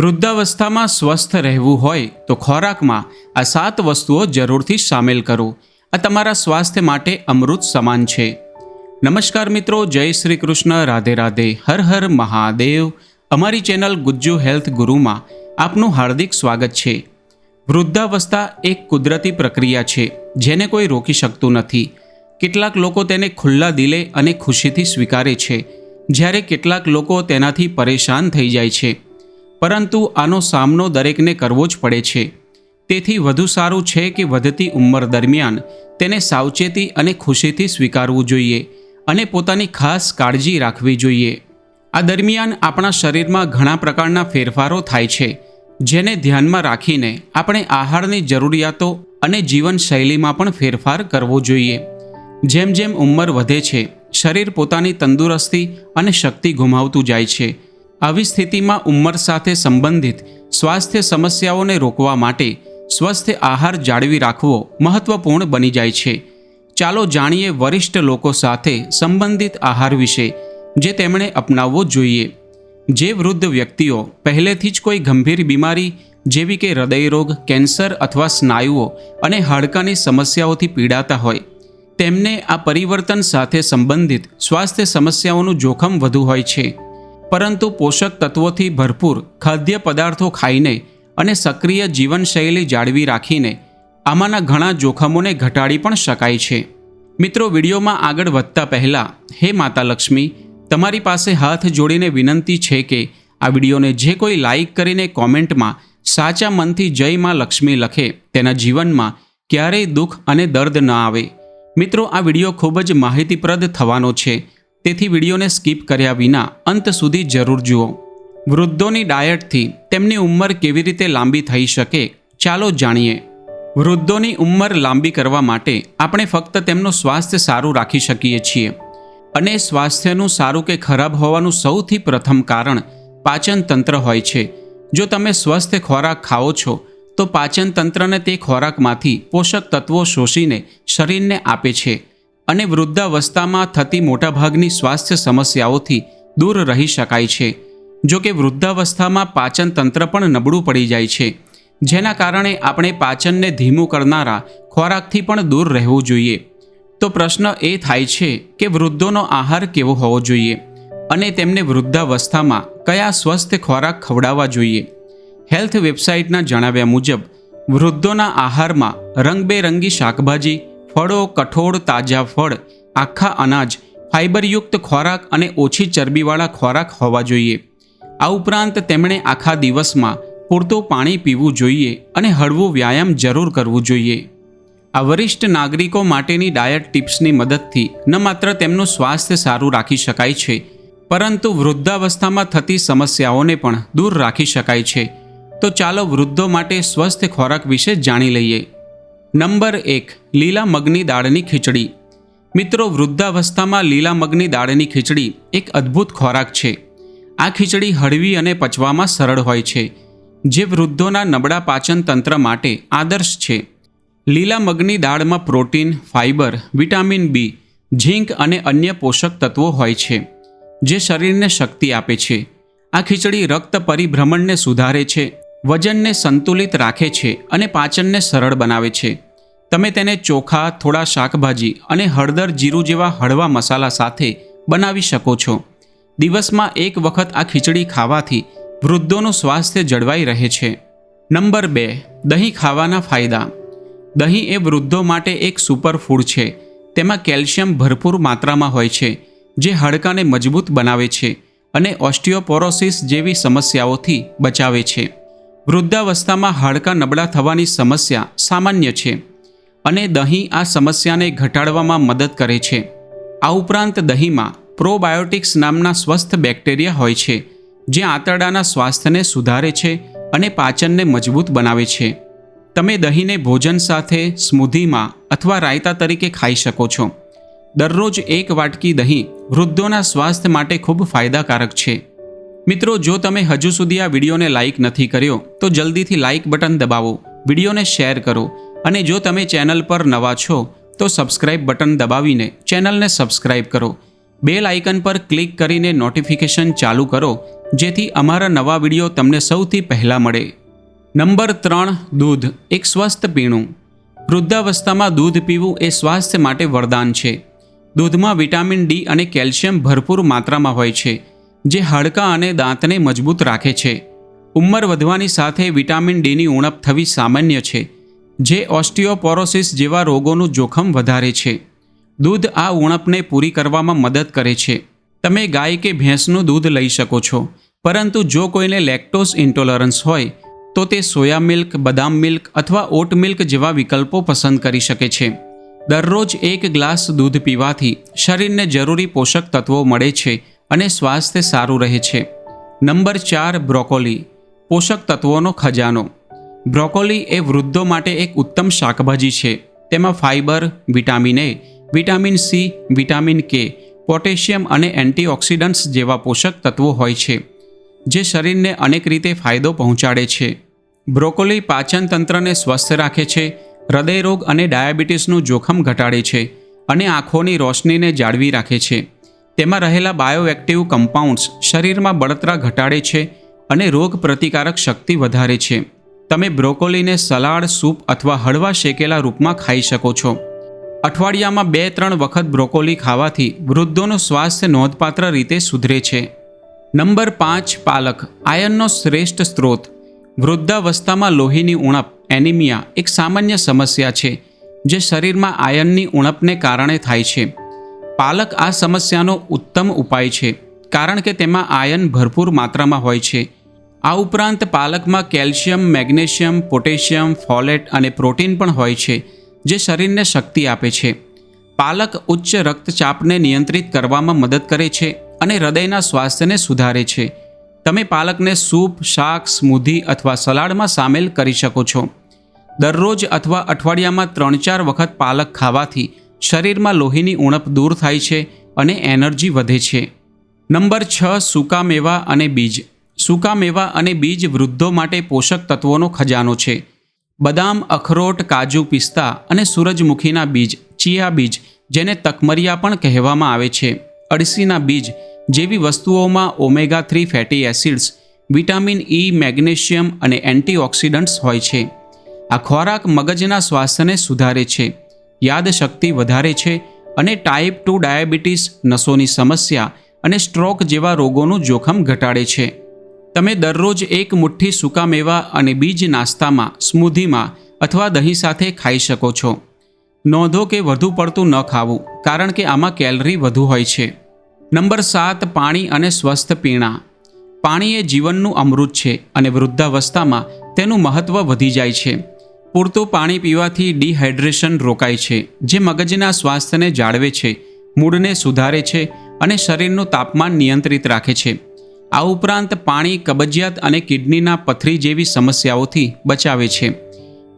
વૃદ્ધાવસ્થામાં સ્વસ્થ રહેવું હોય તો ખોરાકમાં આ સાત વસ્તુઓ જરૂરથી સામેલ કરો. આ તમારા સ્વાસ્થ્ય માટે અમૃત સમાન છે. નમસ્કાર મિત્રો, જય શ્રી કૃષ્ણ, રાધે રાધે, હર હર મહાદેવ. અમારી ચેનલ ગુજ્જુ હેલ્થ ગુરુમાં આપનું હાર્દિક સ્વાગત છે. વૃદ્ધાવસ્થા એક કુદરતી પ્રક્રિયા છે, જેને કોઈ રોકી શકતું નથી. કેટલાક લોકો તેને ખુલ્લા દિલે અને ખુશીથી સ્વીકારે છે. જ્યારે કેટલાક લોકો તેનાથી પરેશાન થઈ જાય છે. પરંતુ આનો સામનો દરેકને કરવો જ પડે છે. તેથી વધુ સારું છે કે વધતી ઉંમર દરમિયાન તેને સાવચેતી અને ખુશીથી સ્વીકારવું જોઈએ અને પોતાની ખાસ કાળજી રાખવી જોઈએ. આ દરમિયાન આપણા શરીરમાં ઘણા પ્રકારના ફેરફારો થાય છે, જેને ધ્યાનમાં રાખીને આપણે આહારની જરૂરિયાતો અને જીવનશૈલીમાં પણ ફેરફાર કરવો જોઈએ. જેમ જેમ ઉંમર વધે છે, શરીર પોતાની તંદુરસ્તી અને શક્તિ ગુમાવતું જાય છે આવી સ્થિતિમાં ઉંમર સાથે સંબંધિત સ્વાસ્થ્ય સમસ્યાઓને રોકવા માટે સ્વસ્થ આહાર જાળવી રાખવો મહત્વપૂર્ણ બની જાય છે. ચાલો જાણીએ વરિષ્ઠ લોકો સાથે સંબંધિત આહાર વિશે, જે તેમણે અપનાવવો જોઈએ. જે વૃદ્ધ વ્યક્તિઓ પહેલેથી જ કોઈ ગંભીર બીમારી, જેવી કે હૃદયરોગ, કેન્સર અથવા સ્નાયુઓ અને હાડકાની સમસ્યાઓથી પીડાતા હોય, તેમને આ પરિવર્તન સાથે સંબંધિત સ્વાસ્થ્ય સમસ્યાઓનું જોખમ વધુ હોય છે. પરંતુ પોષક તત્વોથી ભરપૂર ખાદ્ય પદાર્થો ખાઈને અને સક્રિય જીવનશૈલી જાળવી રાખીને આમાંના ઘણા જોખમોને ઘટાડી પણ શકાય છે. મિત્રો, વિડીયોમાં આગળ વધતા પહેલાં, હે માતા લક્ષ્મી, તમારી પાસે હાથ જોડીને વિનંતી છે કે આ વિડીયોને જે કોઈ લાઈક કરીને કોમેન્ટમાં સાચા મનથી જય માં લક્ષ્મી લખે, તેના જીવનમાં ક્યારેય દુઃખ અને દર્દ ન આવે. મિત્રો, આ વીડિયો ખૂબ જ માહિતીપ્રદ થવાનો છે. તેથી વિડીયોને સ્કીપ કર્યા વિના અંત સુધી જરૂર જુઓ. વૃદ્ધોની ડાયટથી તેમની ઉંમર કેવી રીતે લાંબી થઈ શકે, ચાલો જાણીએ. વૃદ્ધોની ઉંમર લાંબી કરવા માટે આપણે ફક્ત તેમનું સ્વાસ્થ્ય સારું રાખી શકીએ છીએ. અને સ્વાસ્થ્યનું સારું કે ખરાબ હોવાનું સૌથી પ્રથમ કારણ પાચન તંત્ર હોય છે. જો તમે સ્વસ્થ ખોરાક ખાઓ છો, તો પાચન તંત્રને તે ખોરાકમાંથી પોષક તત્વો શોષીને શરીરને આપે છે. અને વૃદ્ધાવસ્થામાં થતી મોટાભાગની સ્વાસ્થ્ય સમસ્યાઓથી દૂર રહી શકાય છે. જો કે વૃદ્ધાવસ્થામાં પાચન તંત્ર પણ નબળું પડી જાય છે. જેના કારણે આપણે પાચનને ધીમું કરનારા ખોરાકથી પણ દૂર રહેવું જોઈએ. તો પ્રશ્ન એ થાય છે કે વૃદ્ધોનો આહાર કેવો હોવો જોઈએ? અને તેમને વૃદ્ધાવસ્થામાં કયા સ્વસ્થ ખોરાક ખવડાવવા જોઈએ? હેલ્થ વેબસાઇટના જણાવ્યા મુજબ, વૃદ્ધોના આહારમાં રંગબેરંગી શાકભાજી ફળો, કઠોળ, તાજા ફળ, આખા અનાજ ફાઇબરયુક્ત ખોરાક અને ઓછી ચરબીવાળા ખોરાક હોવા જોઈએ. આ ઉપરાંત તેમણે આખા દિવસમાં પૂરતું પાણી પીવું જોઈએ અને હળવું વ્યાયામ જરૂર કરવું જોઈએ. આ વરિષ્ઠ નાગરિકો માટેની ડાયટ ટિપ્સની મદદથી ન માત્ર તેમનું સ્વાસ્થ્ય સારું રાખી શકાય છે, પરંતુ વૃદ્ધાવસ્થામાં થતી સમસ્યાઓને પણ દૂર રાખી શકાય છે. તો ચાલો વૃદ્ધો માટે સ્વસ્થ ખોરાક વિશે જાણી લઈએ. નંબર એક, લીલા મગની દાળની ખીચડી. મિત્રો, વૃદ્ધાવસ્થામાં લીલા મગની દાળની ખીચડી એક અદ્ભુત ખોરાક છે. આ ખીચડી હળવી અને પચવામાં સરળ હોય છે, જે વૃદ્ધોના નબળા પાચન તંત્ર માટે આદર્શ છે. લીલા મગની દાળમાં protein fibre vitamin B, zinc અને અન્ય પોષક તત્વો હોય છે, જે શરીરને શક્તિ આપે છે. આ ખીચડી રક્ત પરિભ્રમણને સુધારે છે વજનને સંતુલિત રાખે છે અને પાચનને સરળ બનાવે છે. તમે તેને ચોખા, થોડા શાકભાજી અને હળદર જીરું જેવા હળવા મસાલા સાથે બનાવી શકો છો. દિવસમાં એક વખત આ ખીચડી ખાવાથી વૃદ્ધોનું સ્વાસ્થ્ય જળવાઈ રહે છે. નંબર બે, દહીં ખાવાના ફાયદા. દહીં એ વૃદ્ધો માટે એક સુપર ફૂડ છે. તેમાં કેલ્શિયમ ભરપૂર માત્રામાં હોય છે, જે હાડકાને મજબૂત બનાવે છે અને ઓસ્ટિયોપોરોસિસ જેવી સમસ્યાઓથી બચાવે છે. વૃદ્ધાવસ્થામાં હાડકાં નબળા થવાની સમસ્યા સામાન્ય છે અને દહીં આ સમસ્યાને ઘટાડવામાં મદદ કરે છે. આ ઉપરાંત દહીંમાં પ્રોબાયોટિક્સ નામના સ્વસ્થ બેક્ટેરિયા હોય છે, જે આંતરડાના સ્વાસ્થ્યને સુધારે છે અને પાચનને મજબૂત બનાવે છે. તમે દહીંને ભોજન સાથે સ્મૂધીમાં અથવા રાયતા તરીકે ખાઈ શકો છો. દરરોજ એક વાટકી દહીં વૃદ્ધોના સ્વાસ્થ્ય માટે ખૂબ ફાયદાકારક છે. મિત્રો, જો તમે હજુ સુધી આ વિડીયોને લાઇક નથી કર્યો, તો જલ્દીથી લાઇક બટન દબાવો, વિડીયોને શેર કરો અને જો તમે ચેનલ પર નવા છો, તો સબસ્ક્રાઇબ બટન દબાવીને ચેનલને સબસ્ક્રાઇબ કરો. બેલ આઇકન પર ક્લિક કરીને નોટિફિકેશન ચાલુ કરો, જેથી અમારા નવા વીડિયો તમને સૌથી પહેલાં મળે. નંબર ત્રણ, દૂધ, એક સ્વસ્થ પીણું. વૃદ્ધાવસ્થામાં દૂધ પીવું એ સ્વાસ્થ્ય માટે વરદાન છે. દૂધમાં વિટામિન ડી અને કેલ્શિયમ ભરપૂર માત્રામાં હોય છે. જે હાડકાં અને દાંતને મજબૂત રાખે છે. ઉંમર વધવાની સાથે વિટામિન ડીની ઉણપ થવી સામાન્ય છે, જે ઓસ્ટિયોપોરોસિસ જેવા રોગોનું જોખમ વધારે છે. દૂધ આ ઉણપને પૂરી કરવામાં મદદ કરે છે. તમે ગાય કે ભેંસનું દૂધ લઈ શકો છો, પરંતુ જો કોઈને લેક્ટોઝ ઇન્ટોલરન્સ હોય, તો તે સોયા મિલ્ક, બદામ મિલ્ક અથવા ઓટ મિલ્ક જેવા વિકલ્પો પસંદ કરી શકે છે. દરરોજ એક ગ્લાસ દૂધ પીવાથી શરીરને જરૂરી પોષક તત્વો મળે છે અને સ્વાસ્થ્ય સારું રહે છે. નંબર ચાર, બ્રોકોલી. પોષક તત્વોનો ખજાનો. બ્રોકોલી એ વૃદ્ધો માટે એક ઉત્તમ શાકભાજી છે. તેમાં fibre vitamin A, vitamin C, vitamin K, potassium અને એન્ટીઓક્સિડન્ટ્સ જેવા પોષક તત્વો હોય છે, જે શરીરને અનેક રીતે ફાયદો પહોંચાડે છે. બ્રોકોલી પાચન તંત્રને સ્વસ્થ રાખે છે, હૃદયરોગ અને ડાયાબિટીસનું જોખમ ઘટાડે છે અને આંખોની રોશનીને જાળવી રાખે છે. તેમાં રહેલા બાયોએક્ટિવ કમ્પાઉન્ડ્સ શરીરમાં બળતરા ઘટાડે છે અને રોગ પ્રતિકારક શક્તિ વધારે છે. તમે બ્રોકોલીને સલાડ, સૂપ અથવા હળવા શેકેલા રૂપમાં ખાઈ શકો છો. અઠવાડિયામાં બે, ત્રણ વખત બ્રોકોલી ખાવાથી વૃદ્ધોનું સ્વાસ્થ્ય નોંધપાત્ર રીતે સુધરે છે. નંબર પાંચ, પાલક. આયનનો શ્રેષ્ઠ સ્ત્રોત. વૃદ્ધાવસ્થામાં લોહીની ઉણપ, એનિમિયા એક સામાન્ય સમસ્યા છે, જે શરીરમાં આયનની ઉણપને કારણે થાય છે. પાલક આ સમસ્યાનો ઉત્તમ ઉપાય છે, કારણ કે તેમાં આયન ભરપૂર માત્રામાં હોય છે. આ ઉપરાંત પાલકમાં કેલ્શિયમ, મેગ્નેશિયમ, પોટેશિયમ, ફોલેટ અને પ્રોટીન પણ હોય છે, જે શરીરને શક્તિ આપે છે. પાલક ઉચ્ચ રક્તચાપને નિયંત્રિત કરવામાં મદદ કરે છે અને હૃદયના સ્વાસ્થ્યને સુધારે છે. તમે પાલકને સૂપ, શાક, સ્મૂધી અથવા સલાડમાં સામેલ કરી શકો છો. દરરોજ અથવા અઠવાડિયામાં ત્રણ ચાર વખત પાલક ખાવાથી શરીરમાં લોહીની ઉણપ દૂર થાય છે અને એનર્જી વધે છે. નંબર છ, સૂકા મેવા અને બીજ. સૂકા મેવા અને બીજ વૃદ્ધો માટે પોષક તત્વોનો ખજાનો છે. બદામ, અખરોટ, કાજુ પિસ્તા અને સૂરજમુખીના બીજ, ચિયા બીજ, જેને તકમરિયા પણ કહેવામાં આવે છે. અળસીના બીજ જેવી વસ્તુઓમાં omega three fatty acids, vitamin E magnesium અને એન્ટીઓક્સિડન્ટ્સ હોય છે. આ ખોરાક મગજના સ્વાસ્થ્યને સુધારે છે. યાદશક્તિ વધારે છે અને ટાઈપ ટુ ડાયાબિટીસ નસોની સમસ્યા અને સ્ટ્રોક જેવા રોગોનું જોખમ ઘટાડે છે. તમે દરરોજ એક મુઠ્ઠી સૂકા મેવા અને બીજ નાસ્તામાં, સ્મૂધીમાં અથવા દહીં સાથે ખાઈ શકો છો. નોંધો કે વધુ પડતું ન ખાવું, કારણ કે આમાં કેલરી વધુ હોય છે. નંબર સાત, પાણી અને સ્વસ્થ પીણા. પાણી એ જીવનનું અમૃત છે અને વૃદ્ધાવસ્થામાં તેનું મહત્ત્વ વધી જાય છે. પૂરતું પાણી પીવાથી ડિહાઇડ્રેશન રોકાય છે, જે મગજના સ્વાસ્થ્યને જાળવે છે, મૂડને સુધારે છે અને શરીરનું તાપમાન નિયંત્રિત રાખે છે. આ ઉપરાંત પાણી કબજિયાત અને કિડનીના પથરી જેવી સમસ્યાઓથી બચાવે છે.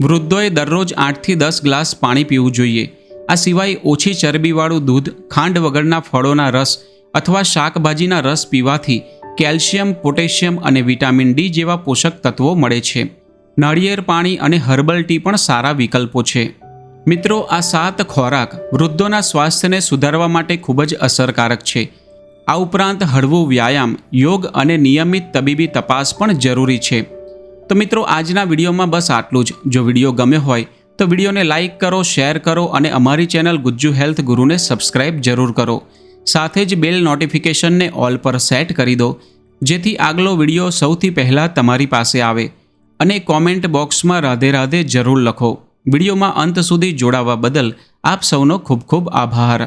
વૃદ્ધોએ દરરોજ આઠથી દસ ગ્લાસ પાણી પીવું જોઈએ. આ સિવાય ઓછી ચરબીવાળું દૂધ, ખાંડ વગરના ફળોના રસ અથવા શાકભાજીના રસ પીવાથી કેલ્શિયમ, પોટેશિયમ અને વિટામિન ડી જેવા પોષક તત્વો મળે છે. નાળિયેર પાણી અને હર્બલ ટી પણ સારા વિકલ્પો છે. મિત્રો, આ સાત ખોરાક વૃદ્ધોના સ્વાસ્થ્યને સુધારવા માટે ખૂબ જ અસરકારક છે. આ ઉપરાંત હળવું વ્યાયામ, યોગ અને નિયમિત તબીબી તપાસ પણ જરૂરી છે. તો મિત્રો, આજના વિડીયોમાં બસ આટલું જ. જો વીડિયો ગમ્યો હોય, તો વિડીયોને લાઇક કરો, શેર કરો અને અમારી ચેનલ ગુજ્જુ હેલ્થ ગુરુને સબસ્ક્રાઇબ જરૂર કરો. સાથે જ બેલ નોટિફિકેશનને ઓલ પર સેટ કરી દો, જેથી આગલો વીડિયો સૌથી પહેલાં તમારી પાસે આવે. અને કોમેન્ટ બોક્સમાં રાધે રાધે જરૂર લખો. વિડીયોમાં અંત સુધી જોડાવા બદલ આપ સૌનો ખૂબ ખૂબ આભાર.